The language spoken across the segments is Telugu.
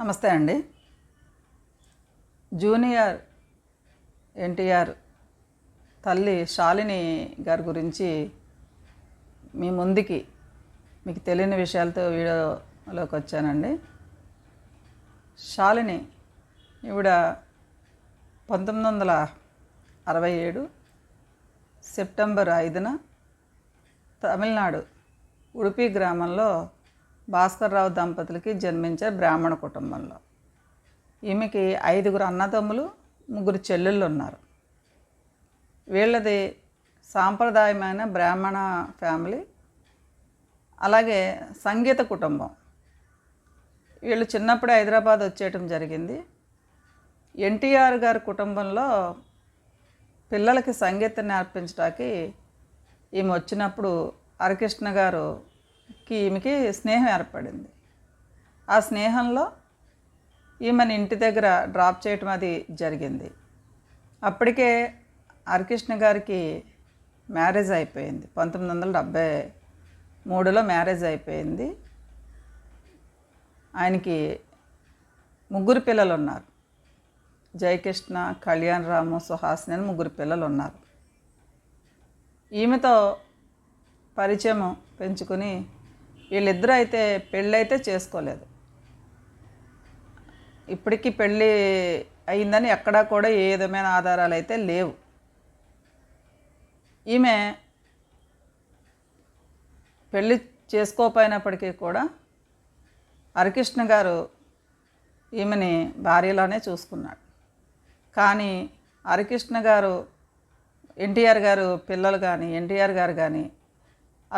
నమస్తే అండి. జూనియర్ ఎన్టీఆర్ తల్లి శాలిని గారి గురించి మీ ముందుకి మీకు తెలియని విషయాలతో వీడియోలోకి వచ్చానండి. శాలిని ఈవిడ పంతొమ్మిది వందల అరవై ఏడు సెప్టెంబర్ ఐదున తమిళనాడు ఉడిపి గ్రామంలో భాస్కర్రావు దంపతులకి జన్మించారు బ్రాహ్మణ కుటుంబంలో. ఈమెకి ఐదుగురు అన్నదమ్ములు ముగ్గురు చెల్లెళ్ళు ఉన్నారు వీళ్ళది సాంప్రదాయమైన బ్రాహ్మణ ఫ్యామిలీ అలాగే సంగీత కుటుంబం. వీళ్ళు చిన్నప్పుడే హైదరాబాద్ వచ్చేయటం జరిగింది. ఎన్టీఆర్ గారి కుటుంబంలో పిల్లలకి సంగీతం నేర్పించడానికి ఈమె వచ్చినప్పుడు హరికృష్ణ గారు గారుకి ఈమెకి స్నేహం ఏర్పడింది. ఆ స్నేహంలో ఈమెను ఇంటి దగ్గర డ్రాప్ చేయటం అది జరిగింది. అప్పటికే హరికృష్ణ గారికి మ్యారేజ్ అయిపోయింది. పంతొమ్మిది వందల డెబ్భై మూడులో మ్యారేజ్ అయిపోయింది. ఆయనకి ముగ్గురు పిల్లలు ఉన్నారు. జయకృష్ణ కళ్యాణ్ రాము సుహాసిని అని ముగ్గురు పిల్లలు ఉన్నారు. ఈమెతో పరిచయం పెంచుకుని వీళ్ళిద్దరూ అయితే పెళ్ళైతే చేసుకోలేదు. ఇప్పటికీ పెళ్ళి అయిందని ఎక్కడా కూడా ఏ విధమైన ఆధారాలు అయితే లేవు. ఈమె పెళ్ళి చేసుకోపోయినప్పటికీ కూడా హరికృష్ణ గారు ఈమెని భార్యలోనే చూసుకున్నాడు. కానీ హరికృష్ణ గారు ఎన్టీఆర్ గారు పిల్లలు కానీ ఎన్టీఆర్ గారు కానీ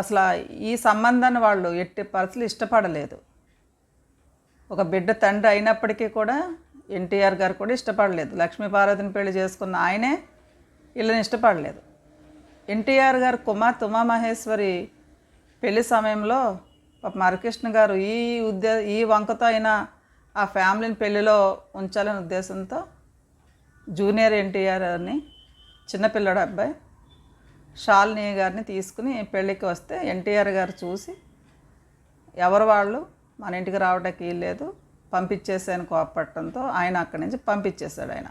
అసలు ఈ సంబంధాన్ని వాళ్ళు ఎట్టి పరిస్థితులు ఇష్టపడలేదు. ఒక బిడ్డ తండ్రి అయినప్పటికీ కూడా ఎన్టీఆర్ గారు కూడా ఇష్టపడలేదు. లక్ష్మీపార్వతిని పెళ్ళి చేసుకున్న ఆయనే వీళ్ళని ఇష్టపడలేదు. ఎన్టీఆర్ గారు కుమార్ ఉమామహేశ్వరి పెళ్ళి సమయంలో మరకృష్ణ గారు ఈ ఉద్దే ఈ వంకతో అయినా ఆ ఫ్యామిలీని పెళ్ళిలో ఉంచాలనే ఉద్దేశంతో జూనియర్ ఎన్టీఆర్ అని చిన్నపిల్లడు అబ్బాయి షాలిని గారిని తీసుకుని పెళ్ళికి వస్తే ఎన్టీఆర్ గారు చూసి ఎవరు వాళ్ళు? మన ఇంటికి రావడానికి లేదు. పంపించేసాను కోపట్టడంతో ఆయన అక్కడి నుంచి పంపించేశాడు ఆయన.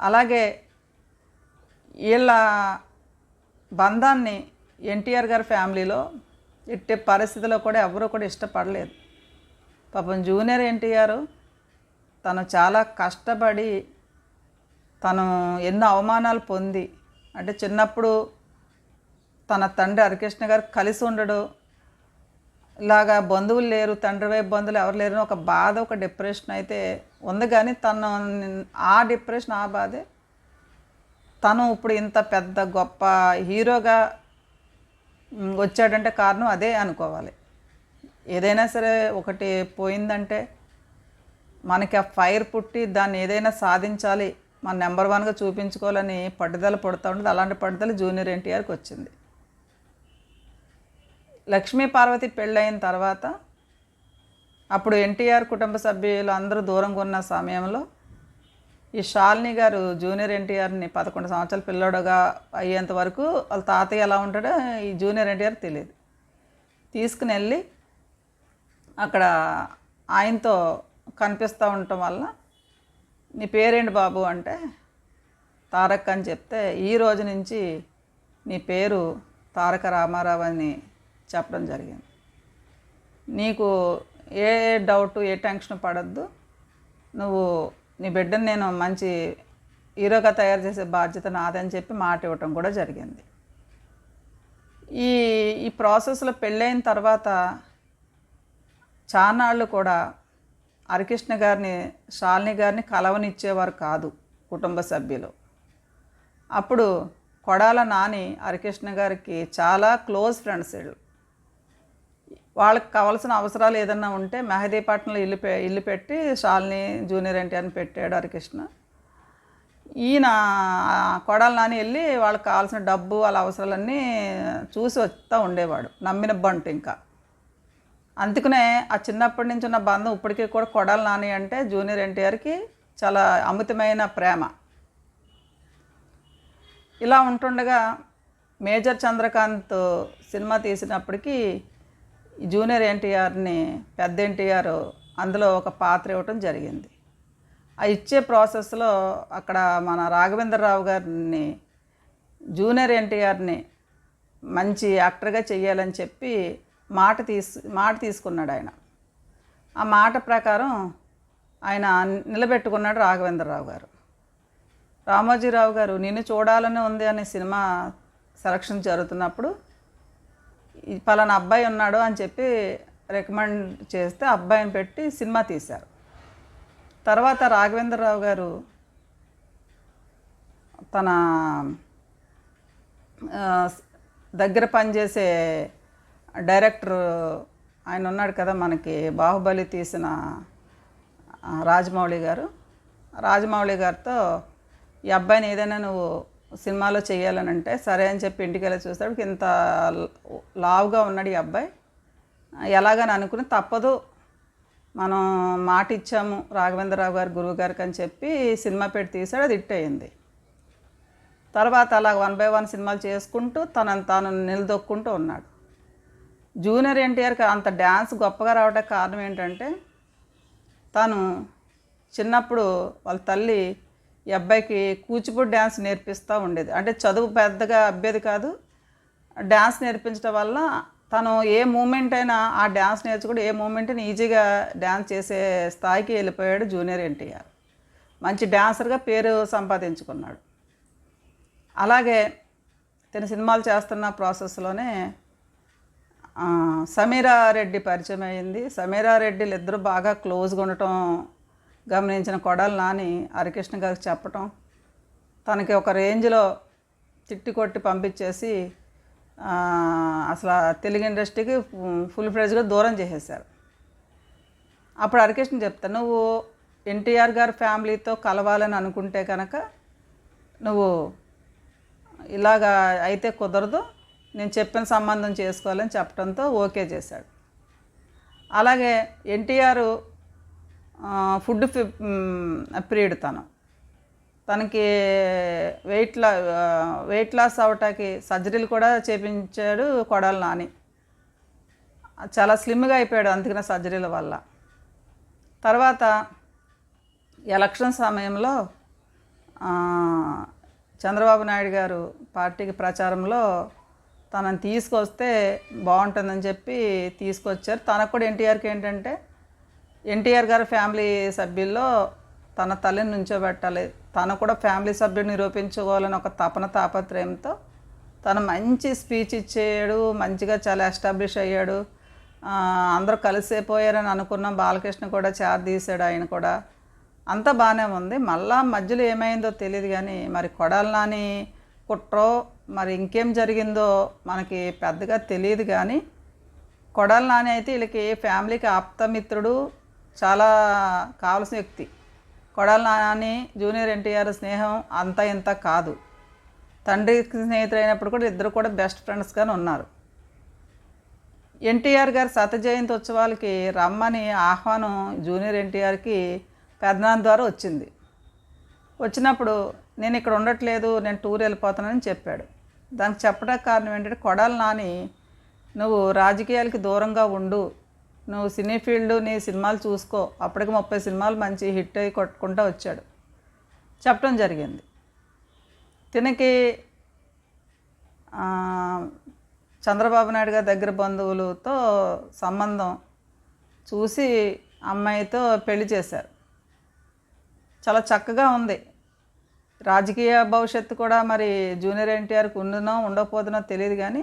అలాగే వీళ్ళ బంధాన్ని ఎన్టీఆర్ గారి ఫ్యామిలీలో ఎట్టి పరిస్థితిలో కూడా ఎవరు కూడా ఇష్టపడలేదు. పాపం జూనియర్ ఎన్టీఆర్ తను చాలా కష్టపడి తను ఎన్నో అవమానాలు పొంది అంటే చిన్నప్పుడు తన తండ్రి హరికృష్ణ గారు కలిసి ఉండడు. ఇలాగా బంధువులు లేరు తండ్రి వైపు బంధువులు ఎవరు లేరు ఒక బాధ ఒక డిప్రెషన్ అయితే ఉంది. కానీ తను ఆ డిప్రెషన్ ఆ బాధే తను ఇప్పుడు ఇంత పెద్ద గొప్ప హీరోగా వచ్చాడంటే కారణం అదే అనుకోవాలి. ఏదైనా సరే ఒకటి పోయిందంటే మనకి ఆ ఫైర్ పుట్టి దాన్ని ఏదైనా సాధించాలి మన నెంబర్ వన్గా చూపించుకోవాలని పట్టుదల పడుతూ ఉంటుంది అలాంటి పట్టుదల జూనియర్ ఎన్టీఆర్కి వచ్చింది. లక్ష్మీ పార్వతి పెళ్ళైన తర్వాత అప్పుడు ఎన్టీఆర్ కుటుంబ సభ్యులు అందరూ దూరంగా ఉన్న సమయంలో ఈ షాలిని గారు జూనియర్ ఎన్టీఆర్ని పదకొండు సంవత్సరాల పిల్లోడుగా అయ్యేంత వరకు వాళ్ళ తాతయ్య ఎలా ఉంటాడో ఈ జూనియర్ ఎన్టీఆర్ తెలియదు. తీసుకుని వెళ్ళి అక్కడ ఆయనతో కనిపిస్తూ ఉండటం వల్ల నీ పేరేంటి బాబు అంటే? తారక్ అని చెప్తే ఈ రోజు నుంచి నీ పేరు తారక రామారావు అని చెప్పడం జరిగింది. నీకు ఏ డౌట్ ఏ టెన్షన్ పడద్దు. నువ్వు నీ బిడ్డను నేను మంచి హీరోగా తయారు చేసే బాధ్యత నాదని చెప్పి మాట ఇవ్వటం కూడా జరిగింది. ఈ ఈ ప్రాసెస్లో పెళ్ళైన తర్వాత చానాళ్ళు కూడా హరికృష్ణ గారిని శాలిని గారిని కలవనిచ్చేవారు కాదు కుటుంబ సభ్యులు. అప్పుడు కొడాల నాని హరికృష్ణ గారికి చాలా క్లోజ్ ఫ్రెండ్స్ వీళ్ళు. వాళ్ళకి కావాల్సిన అవసరాలు ఏదన్నా ఉంటే మెహదీపట్నంలో ఇల్లు పె ఇల్లు పెట్టి శాలిని జూనియర్ ఎన్టీఆర్ని పెట్టాడు హరికృష్ణ. ఈయన కొడాల నాని వెళ్ళి వాళ్ళకి కావాల్సిన డబ్బు వాళ్ళ అవసరాలన్నీ చూసి వస్తూ ఉండేవాడు. నమ్మిన బంటు ఇంకా. అందుకనే ఆ చిన్నప్పటి నుంచి ఉన్న బంధం ఇప్పటికీ కూడా కొడాలి నాని అంటే జూనియర్ ఎన్టీఆర్కి చాలా అమితమైన ప్రేమ. ఇలా ఉంటుండగా మేజర్ చంద్రకాంత్ సినిమా తీసినప్పటికీ జూనియర్ ఎన్టీఆర్ని పెద్ద ఎన్టీఆర్ అందులో ఒక పాత్ర ఇవ్వటం జరిగింది. ఆ ఇచ్చే ప్రాసెస్లో అక్కడ మన రాఘవేంద్రరావు గారిని జూనియర్ ఎన్టీఆర్ని మంచి యాక్టర్గా చెయ్యాలని చెప్పి మాట తీసు మాట తీసుకున్నాడు ఆయన. ఆ మాట ప్రకారం ఆయన నిలబెట్టుకున్నాడు రాఘవేంద్రరావు గారు. రామోజీరావు గారు నిన్ను చూడాలని ఉంది అనే సినిమా సెలక్షన్ జరుగుతున్నప్పుడు పలానా అబ్బాయి ఉన్నాడు అని చెప్పి రికమెండ్ చేస్తే అబ్బాయిని పెట్టి సినిమా తీశారు. తర్వాత రాఘవేంద్రరావు గారు తన దగ్గర పనిచేసే డైరెక్టర్ ఆయన ఉన్నాడు కదా మనకి బాహుబలి తీసిన రాజమౌళి గారు. రాజమౌళి గారితో ఈ అబ్బాయిని ఏదైనా నువ్వు సినిమాలో చేయాలని అంటే సరే అని చెప్పి ఇంటికి వెళ్ళి చూస్తాడు ఇంత లావుగా ఉన్నాడు ఈ అబ్బాయి. ఎలాగని అనుకుని తప్పదు. మనం మాట ఇచ్చాము రాఘవేంద్రరావు గారు గురువు గారికి అని చెప్పి సినిమా పెట్టి తీసాడు అది హిట్ అయింది. తర్వాత అలా వన్ బై వన్ సినిమాలు చేసుకుంటూ తనను తాను నిలదొక్కుంటూ ఉన్నాడు. జూనియర్ ఎన్టీఆర్కి అంత డ్యాన్స్ గొప్పగా రావడానికి కారణం ఏంటంటే తను చిన్నప్పుడు వాళ్ళ తల్లి ఈ అబ్బాయికి కూచిపూడి డ్యాన్స్ నేర్పిస్తూ ఉండేది. అంటే చదువు పెద్దగా అబ్బేది కాదు. డ్యాన్స్ నేర్పించడం వల్ల తను ఏ మూమెంట్ అయినా ఆ డ్యాన్స్ నేర్చుకుంటే ఏ మూమెంట్ అయినా ఈజీగా డ్యాన్స్ చేసే స్థాయికి వెళ్ళిపోయాడు జూనియర్ ఎన్టీఆర్. మంచి డ్యాన్సర్గా పేరు సంపాదించుకున్నాడు. అలాగే తన సినిమాలు చేస్తున్న ప్రాసెస్లోనే సమీరారెడ్డి పరిచయం అయింది సమీరారెడ్డిలు ఇద్దరు బాగా క్లోజ్గా ఉండటం గమనించిన కొడాలి నాని హరికృష్ణ గారికి చెప్పటం తనకి ఒక రేంజ్లో తిట్టి కొట్టి పంపించేసి అసలు తెలుగు ఇండస్ట్రీకి ఫుల్ ఫ్రెజ్గా దూరం చేసేసారు అప్పుడు హరికృష్ణ చెప్తా నువ్వు ఎన్టీఆర్ గారి ఫ్యామిలీతో కలవాలని అనుకుంటే కనుక నువ్వు ఇలాగా అయితే కుదరదు నేను చెప్పిన సంబంధం చేసుకోవాలని చెప్పడంతో ఓకే చేశాడు. అలాగే ఎన్టీఆర్ ఫుడ్ పీరియడ్ తను. తనకి వెయిట్ లా వెయిట్ లాస్ అవటానికి సర్జరీలు కూడా చేపించాడు కొడాలి నాని. చాలా స్లిమ్గా అయిపోయాడు అందుకనే సర్జరీల వల్ల. తర్వాత ఎలక్షన్ సమయంలో చంద్రబాబు నాయుడు గారు పార్టీకి ప్రచారంలో తనని తీసుకొస్తే బాగుంటుందని చెప్పి తీసుకొచ్చారు. తనకు కూడా ఎన్టీఆర్కి ఏంటంటే ఎన్టీఆర్ గారి ఫ్యామిలీ సభ్యుల్లో తన తల్లిని నుంచోబెట్టాలి. తను కూడా ఫ్యామిలీ సభ్యుడు నిరూపించుకోవాలని ఒక తపన తాపత్రయంతో తను మంచి స్పీచ్ ఇచ్చేయడు మంచిగా చాలా ఎస్టాబ్లిష్ అయ్యాడు. అందరూ కలిసిపోయారని అనుకున్నాం బాలకృష్ణ కూడా చార్ తీశాడు ఆయన కూడా. అంతా బాగానే ఉంది. మళ్ళా మధ్యలో ఏమైందో తెలియదు కానీ మరి కొడాలి నాని కుట్రో మరి ఇంకేం జరిగిందో మనకి పెద్దగా తెలియదు కానీ కొడాలి నాని అయితే వీళ్ళకి ఫ్యామిలీకి ఆప్తమిత్రుడు చాలా కావలసిన వ్యక్తి. కొడాలి నాని జూనియర్ ఎన్టీఆర్ స్నేహం అంత ఇంత కాదు. తండ్రి స్నేహితులైనప్పుడు కూడా ఇద్దరు కూడా బెస్ట్ ఫ్రెండ్స్గానే ఉన్నారు. ఎన్టీఆర్ గారి శత జయంతి ఉత్సవాలకి రమ్మని ఆహ్వానం జూనియర్ ఎన్టీఆర్కి పెదనాన్న ద్వారా వచ్చింది. వచ్చినప్పుడు నేను ఇక్కడ ఉండట్లేదు నేను టూర్ వెళ్ళిపోతానని చెప్పాడు. దానికి చెప్పడానికి కారణం ఏంటంటే కొడాలి నాని నువ్వు రాజకీయాలకి దూరంగా ఉండు. నువ్వు సినీ ఫీల్డ్ నీ సినిమాలు చూసుకో. అప్పటికి ముప్పై సినిమాలు మంచి హిట్ అయి కొట్టుకుంటూ వచ్చాడు. చెప్పడం జరిగింది. తినకి చంద్రబాబు నాయుడు గారి దగ్గర బంధువులతో సంబంధం చూసి అమ్మాయితో పెళ్ళి చేశారు. చాలా చక్కగా ఉంది. రాజకీయ భవిష్యత్తు కూడా మరి జూనియర్ ఎన్టీఆర్కి ఉండునో ఉండకపోతున్నో తెలియదు కానీ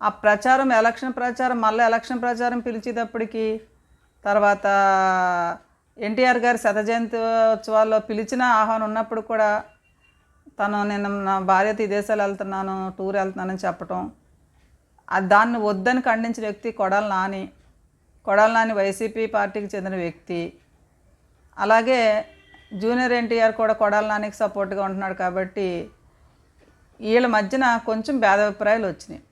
ఆ ప్రచారం ఎలక్షన్ ప్రచారం మళ్ళీ ఎలక్షన్ ప్రచారం పిలిచేటప్పటికి తర్వాత ఎన్టీఆర్ గారి శత జయంతి ఉత్సవాల్లో పిలిచిన ఆహ్వానం ఉన్నప్పుడు కూడా తను నేను నా భార్యతో విదేశాలు వెళ్తున్నాను టూర్ వెళ్తున్నానని చెప్పటం దాన్ని వద్దని ఖండించిన వ్యక్తి కొడాల నాని. కొడాల నాని వైసీపీ పార్టీకి చెందిన వ్యక్తి. అలాగే జూనియర్ ఎన్టీఆర్ కూడా కొడాల నానికి సపోర్ట్గా ఉంటున్నాడు కాబట్టి వీళ్ళ మధ్యన కొంచెం భేదాభిప్రాయాలు వచ్చినాయి.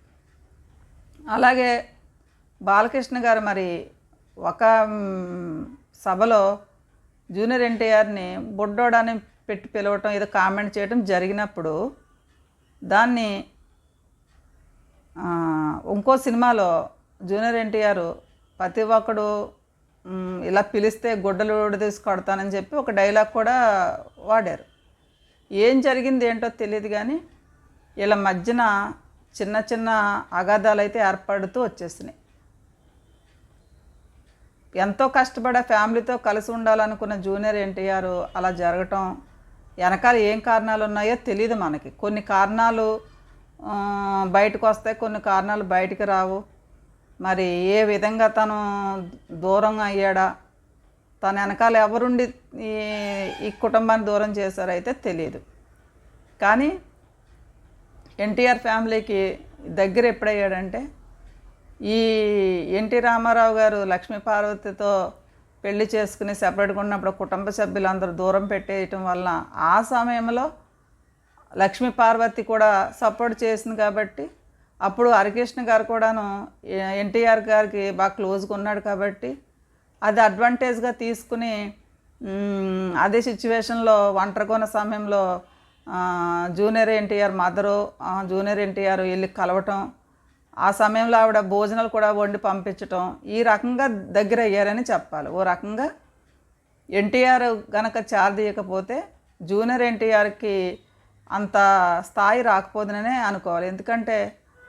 అలాగే బాలకృష్ణ గారు మరి ఒక సభలో జూనియర్ ఎన్టీఆర్ని బుడ్డోడని పెట్టి పిలవటం ఏదో కామెంట్ చేయడం జరిగినప్పుడు దాన్ని ఇంకో సినిమాలో జూనియర్ ఎన్టీఆర్ ప్రతి ఒక్కడు ఇలా పిలిస్తే గుడ్డలు తీసి కొడతానని చెప్పి ఒక డైలాగ్ కూడా వాడారు. ఏం జరిగింది ఏంటో తెలియదు కానీ ఇలా మధ్యన చిన్న చిన్న అగాధాలు అయితే ఏర్పడుతూ వచ్చేసినాయి. ఎంతో కష్టపడే ఫ్యామిలీతో కలిసి ఉండాలనుకున్న జూనియర్ ఎన్టీఆర్ అలా జరగటం వెనకాల ఏం కారణాలు ఉన్నాయో తెలియదు మనకి. కొన్ని కారణాలు బయటకు వస్తాయి కొన్ని కారణాలు బయటికి రావు. మరి ఏ విధంగా తను దూరం అయ్యాడా? తన వెనకాల ఎవరుండి ఈ ఈ కుటుంబాన్ని దూరం చేశారైతే తెలియదు కానీ ఎన్టీఆర్ ఫ్యామిలీకి దగ్గర ఎప్పుడయ్యాడంటే ఈ ఎన్టీ రామారావు గారు లక్ష్మీ పార్వతితో పెళ్ళి చేసుకుని సెపరేట్గా ఉన్నప్పుడు కుటుంబ సభ్యులందరూ దూరం పెట్టేయటం వలన ఆ సమయంలో లక్ష్మీ పార్వతి కూడా సపోర్ట్ చేసింది కాబట్టి అప్పుడు హరికృష్ణ గారు కూడాను ఎన్టీఆర్ గారికి బాగా క్లోజ్గా ఉన్నాడు కాబట్టి అది అడ్వాంటేజ్గా తీసుకుని అదే సిచ్యువేషన్లో కొన సమయంలో junior NTR mother junior NTR వెళ్ళి కలవటం ఆ సమయంలో ఆవిడ భోజనాలు కూడా వండి పంపించటం ఈ రకంగా దగ్గర అయ్యారని చెప్పాలి. ఓ రకంగా ఎన్టీఆర్ గనక చారదీయకపోతే జూనియర్ ఎన్టీఆర్కి అంత స్థాయి రాకపోదుననే అనుకోవాలి. ఎందుకంటే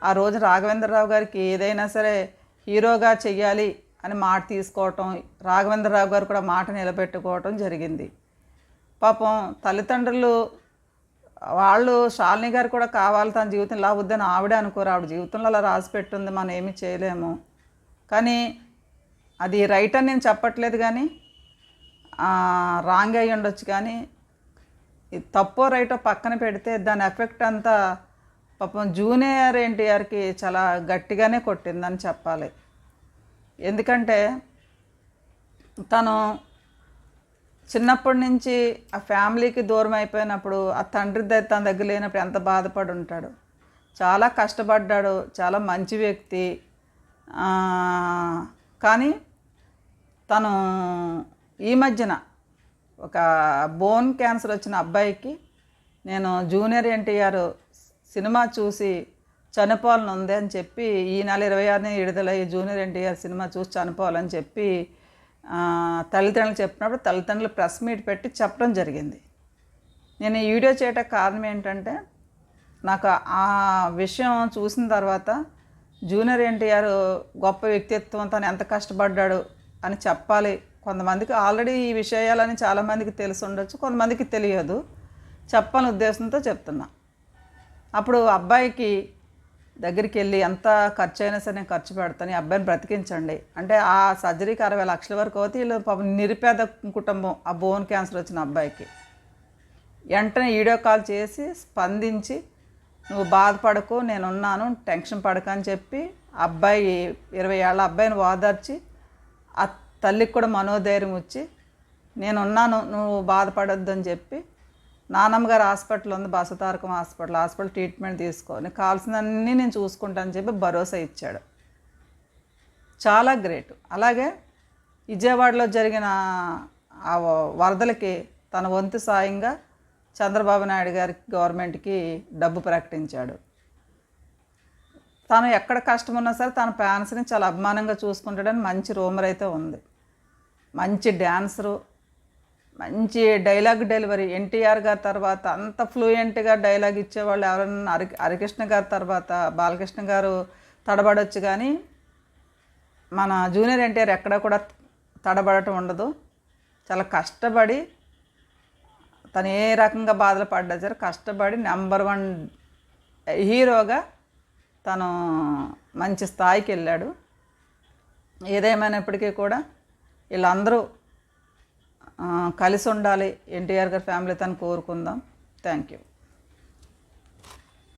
ఆ రోజు రాఘవేంద్రరావు గారికి ఏదైనా సరే హీరోగా చెయ్యాలి అని మాట తీసుకోవటం రాఘవేంద్రరావు గారు కూడా మాట నిలబెట్టుకోవటం జరిగింది. పాపం తల్లిదండ్రులు వాళ్ళు శాలిని గారు కూడా కావాలి తన జీవితం ఇలా వద్దని ఆవిడే అనుకోరు. ఆవిడ జీవితంలో అలా రాసి పెట్టుంది మనం ఏమీ చేయలేము. కానీ అది రైట్ అని నేను చెప్పట్లేదు కానీ రాంగ్ అయి ఉండొచ్చు కానీ తప్పో రైటో పక్కన పెడితే దాని ఎఫెక్ట్ అంతా పాపం జూనియర్ ఎన్టీఆర్కి చాలా గట్టిగానే కొట్టిందని చెప్పాలి. ఎందుకంటే తను చిన్నప్పటి నుంచి ఆ ఫ్యామిలీకి దూరం అయిపోయినప్పుడు ఆ తండ్రి దగ్గర తన దగ్గర లేనప్పుడు ఎంత బాధపడి ఉంటాడు. చాలా కష్టపడ్డాడు చాలా మంచి వ్యక్తి. కానీ తను ఈ మధ్యన ఒక బోన్ క్యాన్సర్ వచ్చిన అబ్బాయికి నేను జూనియర్ ఎన్టీఆర్ సినిమా చూసి చనిపోవాలని ఉంది అని చెప్పి ఈ నెల ఇరవై ఆరునే విడుదలయ్యి జూనియర్ ఎన్టీఆర్ సినిమా చూసి చనిపోవాలని చెప్పి తల్లిదండ్రులు చెప్పినప్పుడు తల్లిదండ్రులు ప్రెస్ మీట్ పెట్టి చెప్పడం జరిగింది. నేను ఈ వీడియో చేయటం కారణం ఏంటంటే నాకు ఆ విషయం చూసిన తర్వాత జూనియర్ ఎన్టీఆర్ గొప్ప వ్యక్తిత్వం తను ఎంత కష్టపడ్డాడు అని చెప్పాలి. కొంతమందికి ఆల్రెడీ ఈ విషయాలని చాలామందికి తెలిసి ఉండొచ్చు కొంతమందికి తెలియదు. చెప్పాలని ఉద్దేశంతో చెప్తున్నా. అప్పుడు అబ్బాయికి దగ్గరికి వెళ్ళి ఎంత ఖర్చు అయినా సరే నేను ఖర్చు పెడతాను ఈ అబ్బాయిని బ్రతికించండి. అంటే ఆ సర్జరీకి అరవై లక్షల వరకు అవుతే వీళ్ళు పాపం నిరుపేద కుటుంబం ఆ బోన్ క్యాన్సర్ వచ్చిన అబ్బాయికి. వెంటనే వీడియో కాల్ చేసి స్పందించి నువ్వు బాధపడకు నేనున్నాను టెన్షన్ పడక అని చెప్పి అబ్బాయి ఇరవై ఏళ్ళ అబ్బాయిని ఓదార్చి ఆ తల్లికి కూడా మనోధైర్యం వచ్చి నేనున్నాను నువ్వు బాధపడొద్దు అని చెప్పి నానమ్మ గారు హాస్పిటల్ ఉంది బసతారకం హాస్పిటల్ హాస్పిటల్ ట్రీట్మెంట్ తీసుకొని కావాల్సినన్నీ కావాల్సినవన్నీ నేను చూసుకుంటానని చెప్పి భరోసా ఇచ్చాడు. చాలా గ్రేట్. అలాగే విజయవాడలో జరిగిన ఆ వరదలకి తన వంతు సాయంగా చంద్రబాబు నాయుడు గారికి గవర్నమెంట్కి డబ్బు ప్రకటించాడు. తను ఎక్కడ కష్టం ఉన్నా సరే తన ఫ్యాన్స్ని చాలా అభిమానంగా చూసుకుంటాడని మంచి రూమర్ అయితే ఉంది. మంచి డ్యాన్సరు మంచి డైలాగ్ డెలివరీ ఎన్టీఆర్ గారి తర్వాత అంత ఫ్లూయెంట్గా డైలాగ్ ఇచ్చేవాళ్ళు ఎవరన్నా? హరి హరికృష్ణ గారి తర్వాత బాలకృష్ణ గారు తడబడొచ్చు కానీ మన జూనియర్ ఎన్టీఆర్ ఎక్కడ కూడా తడబడటం ఉండదు. చాలా కష్టపడి తను ఏ రకంగా బాధలు పడ్డా సరే కష్టపడి నెంబర్ వన్ హీరోగా తను మంచి స్థాయికి వెళ్ళాడు. ఏదేమైనప్పటికీ కూడా వీళ్ళందరూ కలిసి ఉండాలి. ఎన్టీఆర్ గారి ఫ్యామిలీతో కోరుకుందాం. Thank you